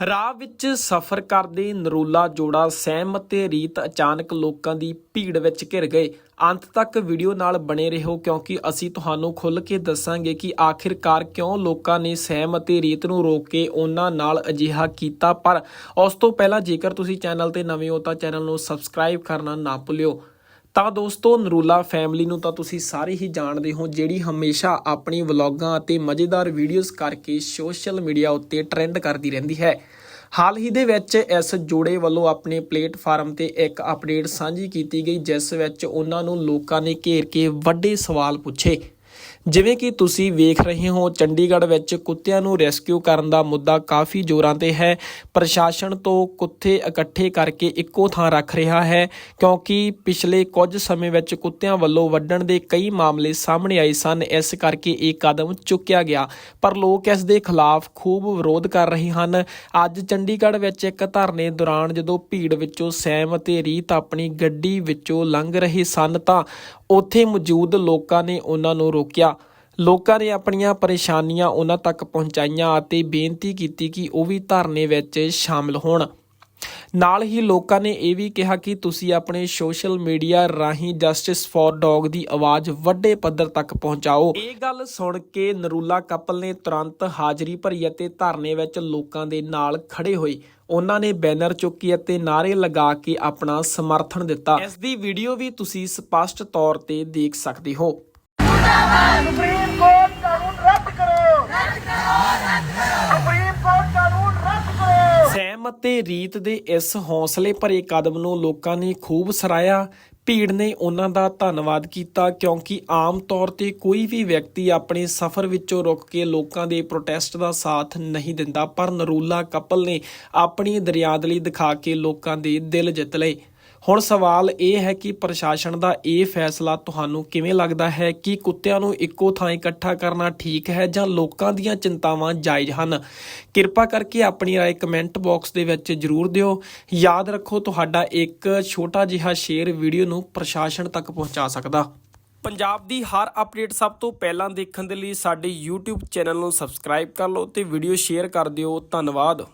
ਰਾਹ ਵਿੱਚ ਸਫ਼ਰ ਕਰਦੇ ਨਰੂਲਾ ਜੋੜਾ ਸਹਿਮ ਅਤੇ ਰੀਤ ਅਚਾਨਕ ਲੋਕਾਂ ਦੀ ਭੀੜ ਵਿੱਚ ਘਿਰ ਗਏ। ਅੰਤ ਤੱਕ ਵੀਡੀਓ ਨਾਲ ਬਣੇ ਰਹੋ, ਕਿਉਂਕਿ ਅਸੀਂ ਤੁਹਾਨੂੰ ਖੁੱਲ੍ਹ ਕੇ ਦੱਸਾਂਗੇ ਕਿ ਆਖਿਰਕਾਰ ਕਿਉਂ ਲੋਕਾਂ ਨੇ ਸਹਿਮ ਅਤੇ ਰੀਤ ਨੂੰ ਰੋਕ ਕੇ ਉਹਨਾਂ ਨਾਲ ਅਜਿਹਾ ਕੀਤਾ। ਪਰ ਉਸ ਤੋਂ ਪਹਿਲਾਂ ਜੇਕਰ ਤੁਸੀਂ ਚੈਨਲ ਤੇ ਨਵੇਂ ਹੋ ਤਾਂ ਚੈਨਲ ਨੂੰ ਸਬਸਕ੍ਰਾਈਬ ਕਰਨਾ ਨਾ ਭੁੱਲਿਓ। ਤਾਂ ਦੋਸਤੋ, ਨਰੂਲਾ ਫੈਮਿਲੀ ਨੂੰ ਤਾਂ ਤੁਸੀਂ ਸਾਰੇ ਹੀ ਜਾਣਦੇ ਹੋ ਜਿਹੜੀ ਹਮੇਸ਼ਾ ਆਪਣੀ ਵਲੌਗਾਂ ਅਤੇ ਮਜ਼ੇਦਾਰ ਵੀਡੀਓਜ਼ ਕਰਕੇ ਸੋਸ਼ਲ ਮੀਡੀਆ ਉੱਤੇ ਟ੍ਰੈਂਡ ਕਰਦੀ ਰਹਿੰਦੀ ਹੈ। ਹਾਲ ਹੀ ਦੇ ਵਿੱਚ ਇਸ ਜੋੜੇ ਵੱਲੋਂ ਆਪਣੇ ਪਲੇਟਫਾਰਮ ਤੇ ਇੱਕ ਅਪਡੇਟ ਸਾਂਝੀ ਕੀਤੀ ਗਈ, ਜਿਸ ਵਿੱਚ ਉਹਨਾਂ ਨੂੰ ਲੋਕਾਂ ਨੇ ਘੇਰ ਕੇ ਵੱਡੇ ਸਵਾਲ ਪੁੱਛੇ। ਜਿਵੇਂ ਕਿ ਤੁਸੀਂ ਵੇਖ ਰਹੇ ਹੋ, ਚੰਡੀਗੜ੍ਹ ਵਿੱਚ ਕੁੱਤਿਆਂ ਨੂੰ ਰੈਸਕਿਊ ਕਰਨ ਦਾ ਮੁੱਦਾ ਕਾਫੀ ਜ਼ੋਰਾਂ ਤੇ ਹੈ। ਪ੍ਰਸ਼ਾਸਨ ਤੋਂ ਕੁੱਤੇ ਇਕੱਠੇ ਕਰਕੇ ਇੱਕੋ ਥਾਂ ਰੱਖ ਰਿਹਾ ਹੈ, ਕਿਉਂਕਿ ਪਿਛਲੇ ਕੁਝ ਸਮੇਂ ਵਿੱਚ ਕੁੱਤਿਆਂ ਵੱਲੋਂ ਵੱਢਣ ਦੇ ਕਈ ਮਾਮਲੇ ਸਾਹਮਣੇ ਆਏ ਸਨ। ਇਸ ਕਰਕੇ ਇਹ ਕਦਮ ਚੁੱਕਿਆ ਗਿਆ। ਪਰ ਲੋਕ ਇਸ ਦੇ ਖਿਲਾਫ ਖੂਬ ਵਿਰੋਧ ਕਰ ਰਹੇ ਹਨ। ਅੱਜ ਚੰਡੀਗੜ੍ਹ ਵਿੱਚ ਇੱਕ ਧਰਨੇ ਦੌਰਾਨ ਜਦੋਂ ਭੀੜ ਵਿੱਚੋਂ ਸੈਮ ਅਤੇ ਰੀਤ ਆਪਣੀ ਗੱਡੀ ਵਿੱਚੋਂ ਲੰਘ ਰਹੇ ਸਨ ਤਾਂ ਉੱਥੇ ਮੌਜੂਦ ਲੋਕਾਂ ਨੇ ਉਹਨਾਂ ਨੂੰ ਰੋਕਿਆ। ਲੋਕਾਂ ਨੇ ਆਪਣੀਆਂ ਪਰੇਸ਼ਾਨੀਆਂ ਉਹਨਾਂ ਤੱਕ ਪਹੁੰਚਾਈਆਂ ਅਤੇ ਬੇਨਤੀ ਕੀਤੀ ਕਿ ਉਹ ਵੀ ਧਰਨੇ ਵਿੱਚ ਸ਼ਾਮਲ ਹੋਣ। ਨਾਲ ਹੀ ਲੋਕਾਂ ਨੇ ਇਹ ਵੀ ਕਿਹਾ ਕਿ ਤੁਸੀਂ ਆਪਣੇ ਸੋਸ਼ਲ ਮੀਡੀਆ ਰਾਹੀਂ ਜਸਟਿਸ ਫॉर ਡੌਗ ਦੀ ਆਵਾਜ਼ ਵੱਡੇ ਪੱਧਰ ਤੱਕ ਪਹੁੰਚਾਓ। ਇਹ ਗੱਲ ਸੁਣ ਕੇ ਨਰੂਲਾ ਕਪਲ ਨੇ ਤੁਰੰਤ ਹਾਜ਼ਰੀ ਭਰੀ ਅਤੇ ਧਰਨੇ ਵਿੱਚ ਲੋਕਾਂ ਦੇ ਨਾਲ ਖੜੇ ਹੋਏ। ਉਹਨਾਂ ਨੇ ਬੈਨਰ ਚੁੱਕੀ ਅਤੇ ਨਾਰੇ ਲਗਾ ਕੇ ਆਪਣਾ ਸਮਰਥਨ ਦਿੱਤਾ। ਇਸ ਦੀ ਵੀਡੀਓ ਵੀ ਤੁਸੀਂ ਸਪਸ਼ਟ ਤੌਰ ਤੇ ਦੇਖ ਸਕਦੇ ਹੋ। ਸੁਪਰੀਮ ਕੋਰਟ ਕਾਨੂੰਨ ਰੱਦ ਕਰੋ। ਰੱਦ ਕਰੋ ਰੱਦ ਕਰੋ। ਸੁਪਰੀਮ ਕੋਰਟ ਕਾਨੂੰਨ ਰੱਦ ਕਰੋ। ਸੈਮ ਅਤੇ ਰੀਤ ਦੇ ਇਸ ਹੌਸਲੇ ਭਰੇ ਕਦਮ ਨੂੰ ਲੋਕਾਂ ਨੇ ਖੂਬ ਸਰਾਇਆ ਭੀੜ ਨੇ ਉਹਨਾਂ ਦਾ ਧੰਨਵਾਦ ਕੀਤਾ ਕਿਉਂਕਿ ਆਮ ਤੌਰ ਤੇ ਕੋਈ ਵੀ ਵਿਅਕਤੀ ਆਪਣੇ ਸਫ਼ਰ ਵਿੱਚੋਂ ਰੁਕ ਕੇ ਲੋਕਾਂ ਦੇ ਪ੍ਰੋਟੈਸਟ ਦਾ ਸਾਥ ਨਹੀਂ ਦਿੰਦਾ। ਪਰ ਨਰੂਲਾ ਕਪਲ ਨੇ ਆਪਣੀ ਦਰਿਆਦਲੀ ਦਿਖਾ ਕੇ ਲੋਕਾਂ ਦੇ ਦਿਲ ਜਿੱਤ ਲਏ। ਹੁਣ ਸਵਾਲ ਇਹ ਹੈ ਕਿ ਪ੍ਰਸ਼ਾਸਨ ਦਾ ਇਹ ਫੈਸਲਾ ਤੁਹਾਨੂੰ ਕਿਵੇਂ ਲੱਗਦਾ ਹੈ ਕਿ ਕੁੱਤਿਆਂ ਨੂੰ ਇੱਕੋ ਥਾਂ ਇਕੱਠਾ ਕਰਨਾ ਠੀਕ ਹੈ ਜਾਂ ਲੋਕਾਂ ਦੀਆਂ ਚਿੰਤਾਵਾਂ ਜਾਇਜ਼ ਹਨ ਕਿਰਪਾ ਕਰਕੇ ਆਪਣੀ رائے ਕਮੈਂਟ ਬਾਕਸ ਦੇ ਵਿੱਚ ਜਰੂਰ ਦਿਓ ਯਾਦ ਰੱਖੋ ਤੁਹਾਡਾ ਇੱਕ ਛੋਟਾ ਜਿਹਾ ਸ਼ੇਅਰ ਵੀਡੀਓ ਨੂੰ ਪ੍ਰਸ਼ਾਸਨ ਤੱਕ ਪਹੁੰਚਾ ਸਕਦਾ ਪੰਜਾਬ ਦੀ ਹਰ ਅਪਡੇਟ ਸਭ ਤੋਂ ਪਹਿਲਾਂ ਦੇਖਣ ਦੇ ਲਈ ਸਾਡੇ YouTube ਚੈਨਲ ਨੂੰ ਸਬਸਕ੍ਰਾਈਬ ਕਰ ਲਓ ਤੇ ਵੀਡੀਓ ਸ਼ੇਅਰ ਕਰ ਦਿਓ ਧੰਨਵਾਦ